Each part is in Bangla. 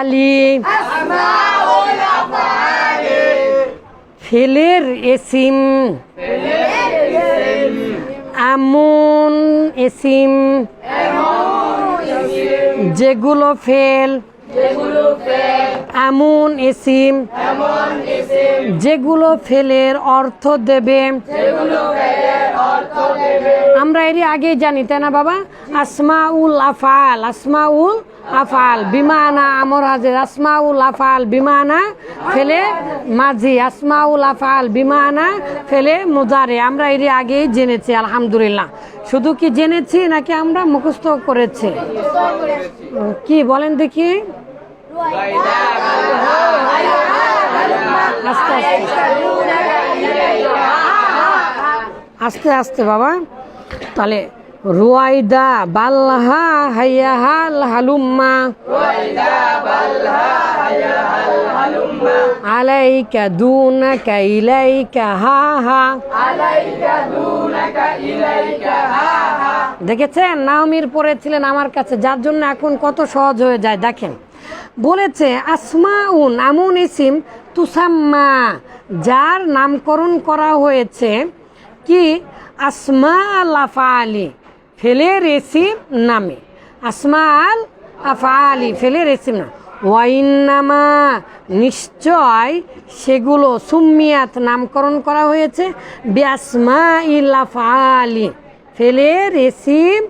আফআলি ফেলের এসিম। এমন এসিম। যেগুলো ফেল। এমন এসিম। যেগুলো ফেলের অর্থ দেবে। আমরা এরই আগেই জানি, তাই না বাবা? আসমাউল আফাল আসমাউল আফাল বিমানা আমর হাজির আসমাউল আফাল বিমানা ফেলে মাঝি আসমাউল আফাল বিমানা ফেলে মুজারে। আমরা এর আগেই জেনেছি, আলহামদুলিল্লাহ। শুধু কি জেনেছি নাকি আমরা মুখস্থ করেছি? কি বলেন দেখি। আস্তে আস্তে। আস্তে আস্তে বাবা। তাহলে রুয়াইদা বাল্লাহা হাইয়াহাল হালুম্মা আলাইকা দুনাকা ইলাইকা হা হা। দেখেছেন? নাওমির পরে ছিলেন আমার কাছে, যার জন্য এখন কত সহজ হয়ে যায়। দেখেন, বলেছে, আসমাউন এমন ইসিম তুসাম্মা, যার নামকরণ করা হয়েছে কি? আসমা আল আফালি ফেলের এসিম নামে। আসমা আল আফালি ফেলের এসিম না ওয়াইন্নামা, নিশ্চয় সেগুলো সুমিয়াত নামকরণ করা হয়েছে। ব্যাসমা ইল আফালি ফেলের এসিম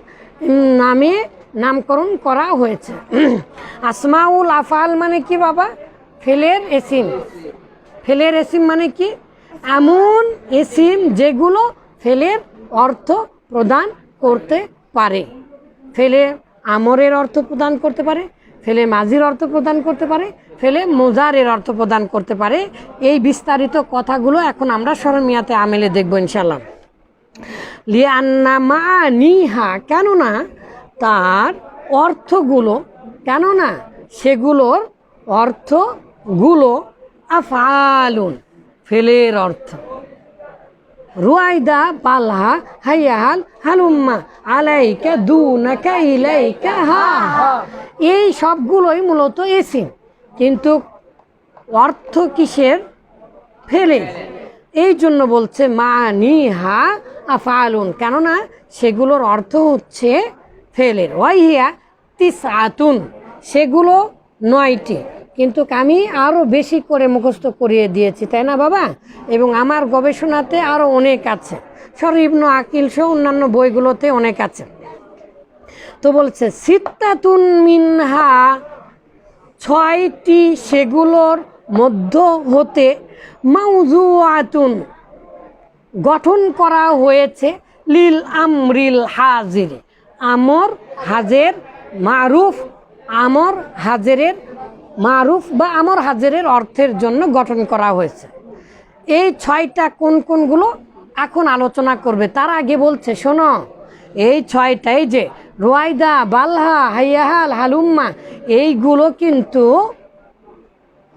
নামে নামকরণ করা হয়েছে। আসমাউল আফাল মানে কি বাবা? ফেলের এসিম ফেলের এসিম মানে কি? এমন এসিম যেগুলো ফেলের অর্থ প্রদান করতে পারে। ফেলে আমরের অর্থ প্রদান করতে পারে, ফেলে মাঝির অর্থ প্রদান করতে পারে, ফেলে মোজারের অর্থ প্রদান করতে পারে। এই বিস্তারিত কথাগুলো এখন আমরা সরমিয়াতে আমেলে দেখব ইনশাল্লাহ লিয়ান্না মা নিহা, কেননা তার অর্থগুলো, কেননা সেগুলোর অর্থগুলো আফালুন ফেলের অর্থ। রুয়াইদা পালহা হাইয়াহাল হালুম্মা আলাইকা দুনাকা ইলাইকা হা এই সবগুলোই মূলত এসিম। কিন্তু অর্থ কিসের? ফেলে। এই জন্য বলছে, মা নিহা আফালুন। কেননা সেগুলোর অর্থ হচ্ছে ফেলের ওয়াইহিয়া তিস আতুন সেগুলো নয়টি। কিন্তু আমি আরও বেশি করে মুখস্থ করিয়ে দিয়েছি, তাই না বাবা? এবং আমার গবেষণাতে আরও অনেক আছে। শরীবন আকিল সহ অন্যান্য বইগুলোতে অনেক আছে। তো বলছে, সিত্তাতুন মিনহা, ছয়টি সেগুলোর মধ্য হতে মাউজুয়াতুন গঠন করা হয়েছে লিল আমরিল হাজির। আমর হাজের মারুফ, আমর হাজেরের মারুফ বা আমর হাজারের অর্থের জন্য গঠন করা হয়েছে। এই ছয়টা কোন কোনগুলো এখন আলোচনা করবে, তার আগে বলছে, শোনো, এই ছয়টাই যে রোয়াইদা, বালহা, হাইয়াহাল, হালুম্মা, এইগুলো কিন্তু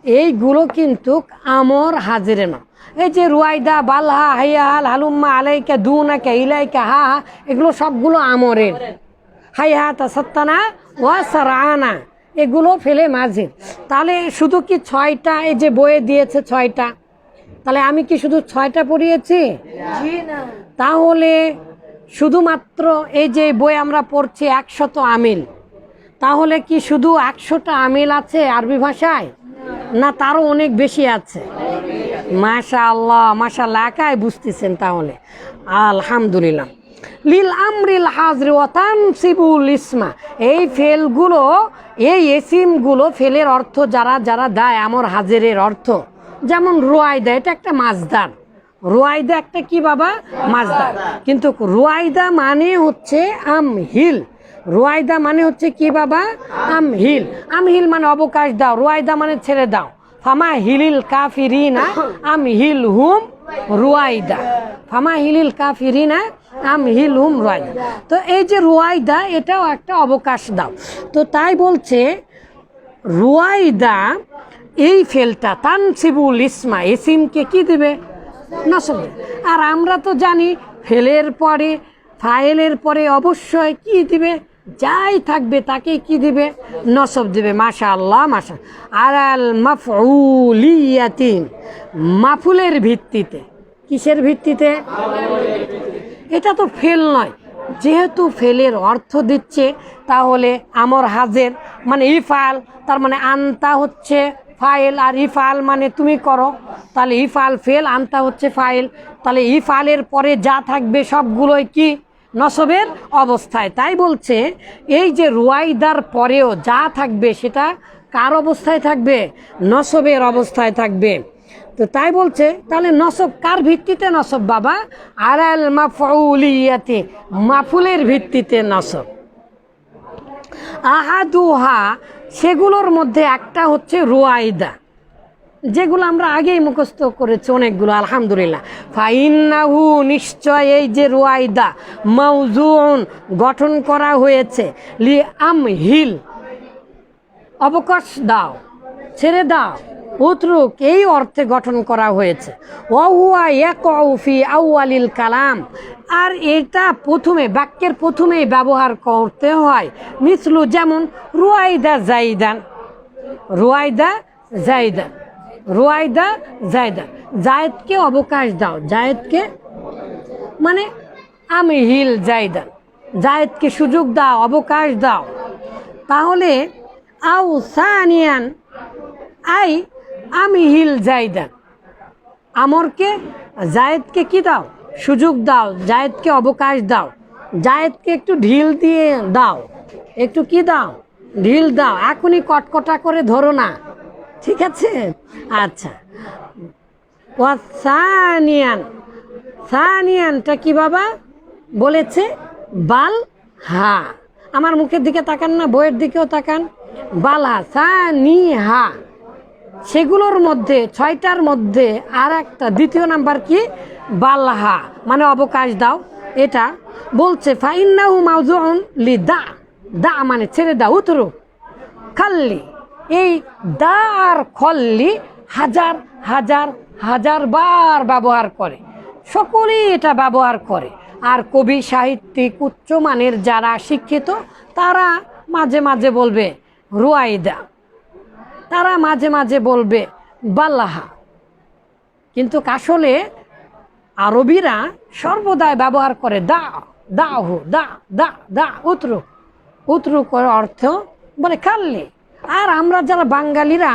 এইগুলো কিন্তু আমর হাজিরে না। এই যে রুয়াইদা, বালহা, হাইয়াহাল, হালুম্মা, আলাইকা, দুনাকা, ইলাইকা, হা এগুলো সবগুলো আমরের। হাইহা তা সত্তানা ওয়া সারানা এগুলো ফেলে মাঝে। তাহলে শুধু কি ছয়টা এই যে বইয়ে দিয়েছে ছয়টা? তাহলে আমি কি শুধু ছয়টা পড়িয়েছি? তাহলে শুধুমাত্র এই যে বই আমরা পড়ছি একশত আমিল তাহলে কি শুধু একশোটা আমিল আছে আরবি ভাষায়? না। তারও অনেক বেশি আছে। মাশা আল্লাহ মাশা আল্লাহ একাই বুঝতেছেন তাহলে। আলহামদুলিল্লাহ। লিল আমরিল হাজরি ওয়াতান সিবুল ইসমা। এই ফেলগুলো, এই এসিমগুলো ফেলের অর্থ যারা যারা দেয় আমার হাজেরের অর্থ। যেমন রোয়াইদা, এটা একটা মাছদার রোয়াইদা একটা কি বাবা? মাছদার কিন্তু রোয়াইদা মানে হচ্ছে আম হিল রোয়াইদা মানে হচ্ছে কি বাবা? আম হিল আম হিল মানে অবকাশ দাও, রোয়াইদা মানে ছেড়ে দাও। ফামা হিলিল কাফিরিনা আম হিল হুম রুয়াইদা। ফামা হিলিল কাফিরিনা আম হিল হুম রুয়াইদা। তো এই যে রুয়াইদা, এটাও একটা অবকাশ দাও। তো তাই বলছে, রুয়াইদা, এই ফেলটা, তানসিবুল ইসমা ইসিমকে কি দিবে? নসব। আর আমরা তো জানি, ফেলের পরে ফাইলের পরে অবশ্যই কি দিবে? যাই থাকবে তাকে কি দিবে? নসব দিবে মাশা আল্লাহ মাশা আলাল মাফউলিয়াতিন। মাফুলের ভিত্তিতে। কিসের ভিত্তিতে? এটা তো ফেল নয়। যেহেতু ফেলের অর্থ দিচ্ছে, তাহলে আমর হাজের মানে ইফাল, তার মানে আনতা হচ্ছে ফাইল, আর ইফাল মানে তুমি করো। তাহলে ইফাল, ফেল, আনতা হচ্ছে ফাইল। তাহলে ইফালের পরে যা থাকবে সবগুলোই কি? নসবের অবস্থায়। তাই বলছে, এই যে রুয়াইদার পরেও যা থাকবে সেটা কার অবস্থায় থাকবে? নসবের অবস্থায় থাকবে। তো তাই বলছে, তাহলে নসব কার ভিত্তিতে নসব বাবা? আলাল মাফউলিয়াতে, মাফুলের ভিত্তিতে নসব। আহাদুহা, সেগুলোর মধ্যে একটা হচ্ছে রুয়াইদা। যেগুলো আমরা আগেই মুখস্থ করেছি অনেকগুলো, আলহামদুলিল্লাহ। ফাইন্নাহু নিশ্চয় এই যে রুয়াইদা মৌজুন গঠন করা হয়েছে লি আম হিল অবকাশ দাও, ছেড়ে দাও, উতরুক, এই অর্থে গঠন করা হয়েছে। ওহুয়া ইয়াকউফি আউয়ালিল কালাম। আর এটা প্রথমে, বাক্যের প্রথমেই ব্যবহার করতে হয়। মিসলু যেমন রুয়াইদা জাইদান রুয়াইদা জাইদান। রুয়াইদা, জায়দা। জায়েদকে অবকাশ দাও। জায়েদকে মানে আমি হিল জায়দান জায়েদকে সুযোগ দাও, অবকাশ দাও। তাহলে, আউ সানিয়ান, আই আমি হিল জায়দা। আমরকে জায়েদকে কি দাও? সুযোগ দাও। জায়েদকে অবকাশ দাও। জায়েদকে একটু ঢিল দিয়ে দাও। একটু কি দাও? ঢিল দাও। এখনই কটকটা করে ধরো না। ঠিক আছে? আচ্ছা। ওয়াসানিয়ান সানিয়ানটা কি বাবা? বলেছে, বাল হা। আমার মুখের দিকে তাকান না, বইয়ের দিকেও তাকান। বালা সানি হা। সেগুলোর মধ্যে, ছয়টার মধ্যে আর একটা দ্বিতীয় নাম্বার কি? বাল্লাহা মানে অবকাশ দাও। এটা বলছে, ফাইন্নাহু মাউজুন লি দা। দা মানে ছেড়ে দাও, উতরু। খাল্লি। এই দা আর খল্লি হাজার হাজার হাজার বার ব্যবহার করে। সকলেই এটা ব্যবহার করে। আর কবি, সাহিত্যিক উচ্চমানের যারা শিক্ষিত, তারা মাঝে মাঝে বলবে, রুয়াইদা। তারা মাঝে মাঝে বলবে, বাল্লাহা। কিন্তু আসলে আরবিরা সর্বদাই ব্যবহার করে, দা দা হু দা দা দা, উতরু। উতরু অর্থ বলে, খাল্লি। আর আমরা যারা বাঙালিরা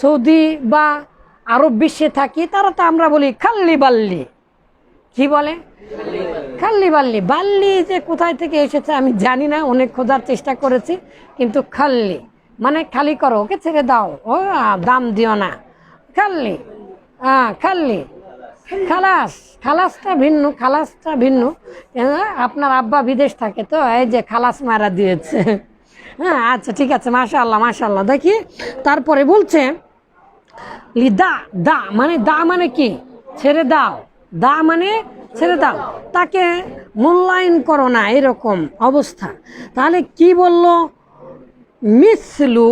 সৌদি বা আরব বিশ্বে থাকি, তারা তো আমরা বলি খাল্লি বাল্লি। কি বলে? খাল্লি বাল্লি। বাল্লি যে কোথায় থেকে এসেছে আমি জানি না, অনেক খোঁজার চেষ্টা করেছি, কিন্তু খাল্লি। মানে খালি করো, ওকে ছেড়ে দাও। ও, দাম দিও না। খাল্লি। হ্যাঁ খাল্লি। খালাস। খালাসটা ভিন্ন খালাসটা ভিন্ন। আপনার আব্বা বিদেশ থাকে তো, এই যে খালাস মারা দিয়েছে। হ্যাঁ আচ্ছা ঠিক আছে মাশাল্লাহ মাশাল্লাহ দেখি, তারপরে বলছে, লি, দা দা মানে দা মানে কি? ছেড়ে দাও। দা মানে ছেড়ে দাও। তাকে মূল্যায়ন করো না, এরকম অবস্থা। তাহলে কি বলল? মিসলু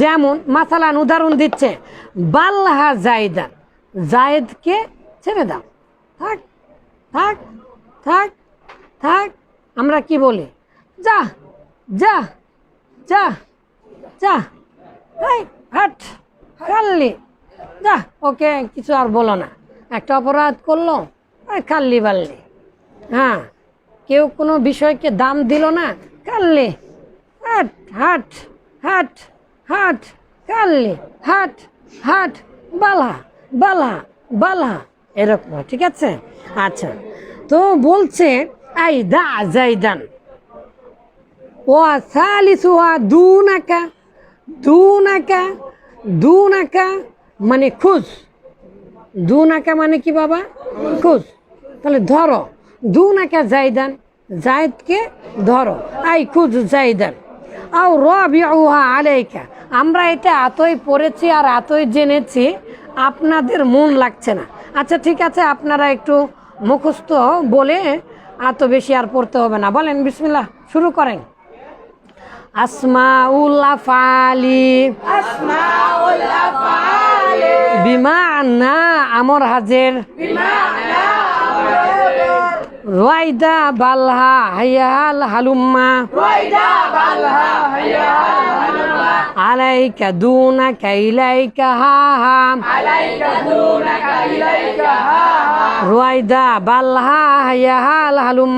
যেমন, মাসালান উদাহরণ দিচ্ছে বাল্লাহা জায়দান, জায়েদকে ছেড়ে দাও। থাক থাক থাক থাক, আমরা কি বলি? যা যা। যা যা। এই হাট, খাল্লি। যা, ওকে কিছু আর বলো না। একটা অপরাধ করল খাল্লি বাল্লি। হ্যাঁ কেউ কোনো বিষয়কে দাম দিল না কাল্লি হাট হাট হাট হাট কাল্লি হাট হাট, বালা বালা বালা। এরকম, ঠিক আছে? আচ্ছা তো বলছে, আই দা জাইদান ও সালিসুহা দুনাকা দুনাকা দুনাকা মানে খুশ দুনাকা মানে কি বাবা? খুশ তাহলে ধরো, দুনাকা জাইদান জায়দকে ধরো। আই, খুজ জাইদান আও রবিউহা আলাইকা। আমরা এটা এতই পড়েছি আর এতই জেনেছি, আপনাদের মন লাগছে না। আচ্ছা ঠিক আছে, আপনারা একটু মুখস্থ বলে এত বেশি আর পড়তে হবে না। বলেন, বিসমিল্লাহ, শুরু করেন। أسماء الأفعال. أسماء الأفعال بمعنى أمر حاضر بمعنى أمر حاضر رويدا بلها هيا رويدا بالها هيا الهلمة عليك دونك إليك ها ها عليك دونك إليك ها ها رويدا بالها هيا الهلمة